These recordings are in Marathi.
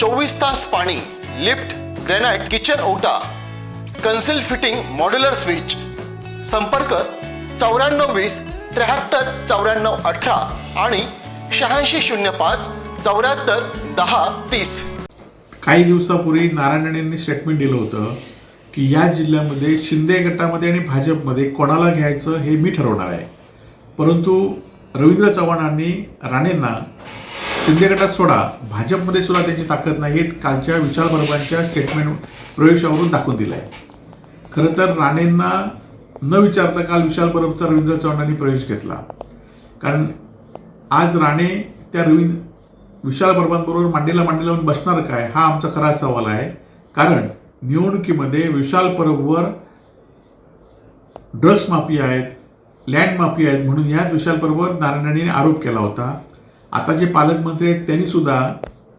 चोवीस तास पाणी लिफ्ट ग्रेनाइट किचन ओटा कन्सिल फिटिंग मॉड्युलर स्विच. संपर्क चौऱ्याण्णव वीस त्र्याहत्तर चौऱ्याण्णव अठरा आणि शहाऐंशी शून्य पाच चौऱ्याहत्तर दहा तीस. काही दिवसापूर्वी नारायण स्टेटमेंट दिलं होतं की या जिल्ह्यामध्ये शिंदे गटामध्ये आणि भाजपमध्ये कोणाला घ्यायचं हे मी ठरवणार आहे. परंतु रवींद्र चव्हाणांनी राणेंना शिंदे गटात सोडा. भाजपमध्ये सुद्धा त्यांची ताकद नाही हे कालच्या विशाल बर्बांच्या स्टेटमेंट प्रवेशावरून दाखवून दिलं आहे खरं तर राणेंना न विचारता काल विशाल परबचा रवींद्र चव्हाणांनी प्रवेश घेतला. कारण आज राणे त्या रवींद्र विशाल परबांबरोबर मांडीला मांडी लावून बसणार काय? हा आमचा खरा सवाल आहे. कारण निवडणुकीमध्ये विशाल परबवर ड्रग्स माफिया आहेत लँड माफिया आहेत म्हणून याच विशाल परबवर नारायण आरोप केला होता. आता जे पालकमंत्री आहेत त्यांनी सुद्धा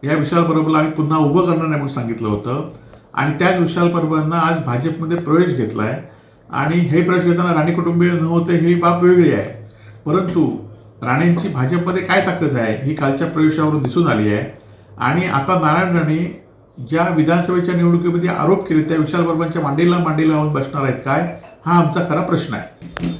या विशाल परबला आम्ही पुन्हा उभं करणार नाही म्हणून सांगितलं होतं. आणि त्याच विशाल परबांना आज भाजपमध्ये प्रवेश घेतला आहे आणि हे प्रवेश घेताना राणे कुटुंबीय न होते ही बाब वेगळी आहे. परंतु राणेंची भाजपमध्ये काय ताकद आहे ही कालच्या प्रवेशावरून दिसून आली आहे. आणि आता नारायण राणे ज्या विधानसभेच्या निवडणुकीमध्ये आरोप केले त्या विशाल बर्बांच्या मांडीला मांडी लावून बसणार आहेत काय हा आमचा खरा प्रश्न आहे.